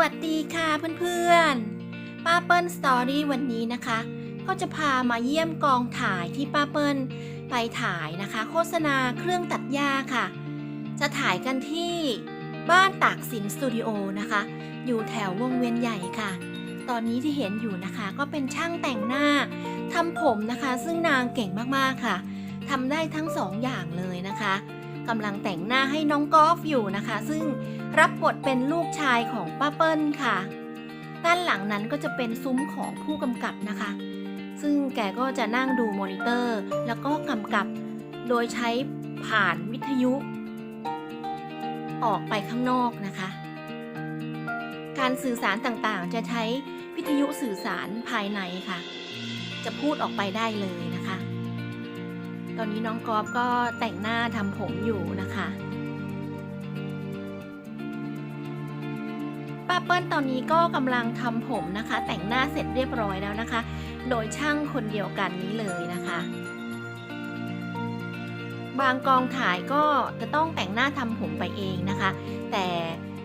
วัสดีค่ะเพื่อนๆ ป้าเปิ้ลสตอรี่วันนี้นะคะ ก็จะพามาเยี่ยมกองถ่ายที่ป้าเปิ้ลไปถ่ายนะคะ โฆษณาเครื่องตัดหญ้าค่ะ จะถ่ายกันที่บ้านตากสินสตูดิโอนะคะ อยู่แถววงเวียนใหญ่ค่ะ ตอนนี้ที่เห็นอยู่นะคะก็เป็นช่างแต่งหน้าทำผมนะคะ ซึ่งนางเก่งมากๆค่ะทำได้ทั้งสองอย่างเลยนะคะ กำลังแต่งหน้าให้น้องกอล์ฟอยู่นะคะ ซึ่งรับบทเป็นลูกชายของป้าเปิ้ลค่ะ ด้านหลังนั้นก็จะเป็นซุ้มของผู้กำกับนะคะ ซึ่งแกก็จะนั่งดูมอนิเตอร์ แล้วก็กำกับโดยใช้ผ่านวิทยุ ออกไปข้างนอกนะคะ การสื่อสารต่างๆ จะใช้วิทยุสื่อสารภายในค่ะ จะพูดออกไปได้เลยนะคะ ตอนนี้น้องกอล์ฟก็แต่งหน้าทำผมอยู่นะคะป้าเปิ้ลตอนนี้ก็กำลังทำผมนะคะ แต่งหน้าเสร็จเรียบร้อยแล้วนะคะ โดยช่างคนเดียวกันนี้เลยนะคะ บางกองถ่ายก็จะต้องแต่งหน้าทำผมไปเองนะคะ แต่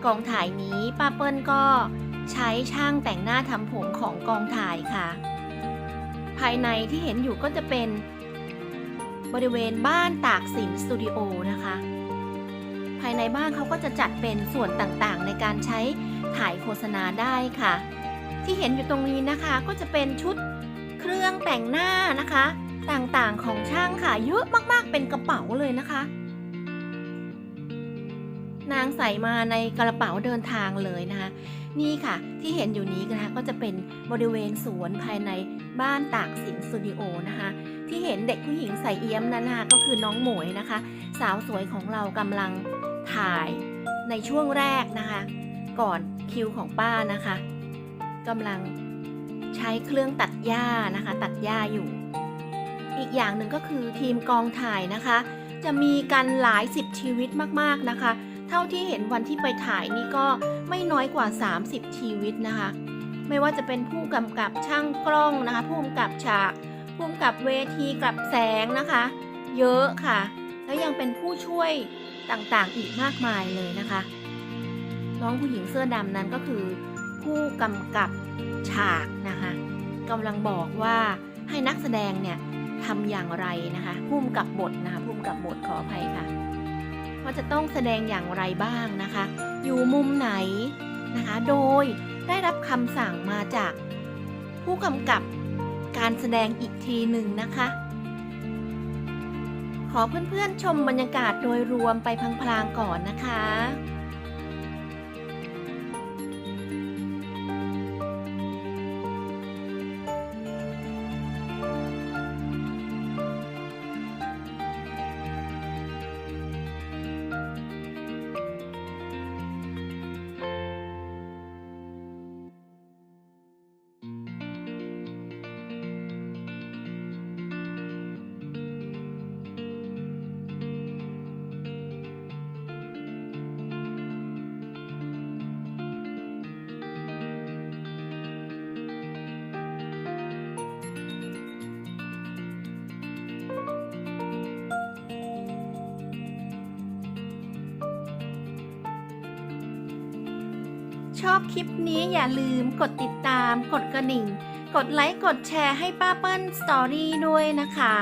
กองถ่ายนี้ป้าเปิ้ลก็ใช้ช่างแต่งหน้าทำผมของกองถ่ายค่ะ ภายในที่เห็นอยู่ก็จะเป็น บริเวณบ้านตากสินสตูดิโอนะคะ ภายในบ้านเขาก็จะจัดเป็นส่วนต่างๆ ในการใช้ถ่ายโฆษณาได้ค่ะ ที่เห็นอยู่ตรงนี้นะคะก็จะเป็นชุดเครื่องแต่งหน้านะคะ ต่างๆของช่างค่ะเยอะมากๆเป็นกระเป๋าเลยนะคะ นางใส่มาในกระเป๋าเดินทางเลยนะคะ นี่ค่ะที่เห็นอยู่นี้นะคะก็จะเป็นบริเวณสวนภายในบ้านตากสินสตูดิโอนะคะ ที่เห็นเด็กผู้หญิงใส่เอี้ยมนั้นนะคะก็คือน้องหมวยนะคะ สาวสวยของเรากำลังถ่ายในช่วงแรกนะคะ ก่อนคิวของป้านะคะกำลังใช้เครื่องตัดหญ้านะคะ ตัดหญ้าอยู่ อีกอย่างหนึ่งก็คือทีมกองถ่ายนะคะ จะมีกันหลายสิบชีวิตมากๆนะคะ เท่าที่เห็นวันที่ไปถ่ายนี่ก็ไม่น้อยกว่า 30 ชีวิตนะคะ ไม่ว่าจะเป็นผู้กำกับช่างกล้องนะคะ ผู้กำกับฉาก ผู้กำกับเวทีกับแสงนะคะ เยอะค่ะ แล้วยังเป็นผู้ช่วยต่างๆอีกมากมายเลยนะคะ น้องผู้หญิงเสื้อดำนั้นก็คือ ผู้กำกับฉากนะคะกำลังบอกว่าให้นักแสดงเนี่ยทำอย่างไรนะคะพุ่มกับบทนะคะพุ่มกับบทขออภัยค่ะ ว่าจะต้องแสดงอย่างไรบ้างนะคะ อยู่มุมไหนนะคะ โดยได้รับคำสั่งมาจากผู้กำกับการแสดงอีกทีหนึ่งนะคะ ขอเพื่อนๆชมบรรยากาศโดยรวมไปพลางๆก่อนนะคะ ชอบคลิปนี้อย่าลืมกดติดตาม กดกระดิ่ง กดไลค์ กดแชร์ให้ป้าเปิ้ลสตอรี่ด้วยนะคะ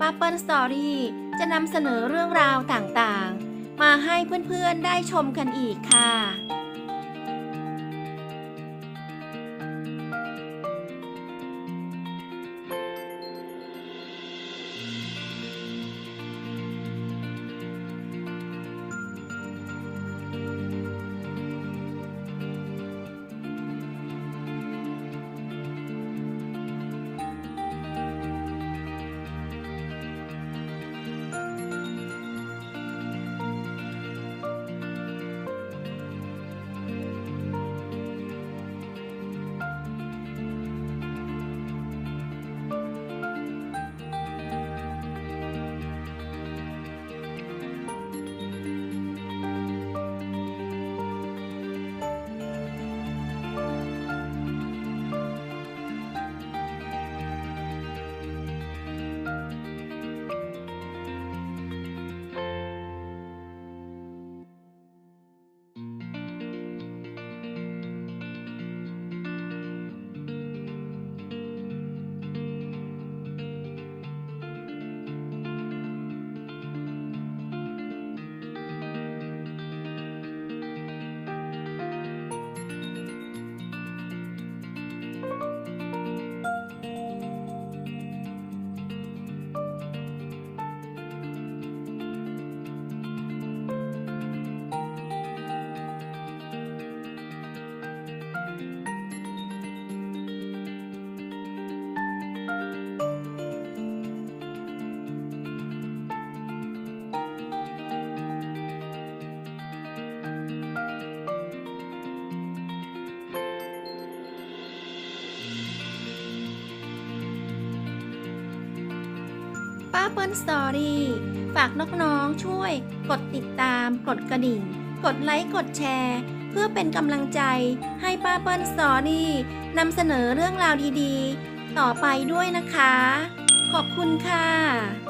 ป้าเปิ้ลสตอรี่จะนำเสนอเรื่องราวต่างๆ มาให้เพื่อนๆได้ชมกันอีกค่ะ ป้าเปิ้ลสตอรี่ฝากน้องๆช่วย กดติดตาม กดกระดิ่ง กดไลค์ กดแชร์ เพื่อเป็นกำลังใจให้ป้าเปิ้ลสตอรี่นำเสนอเรื่องราวดีๆ ต่อไปด้วยนะคะ ขอบคุณค่ะ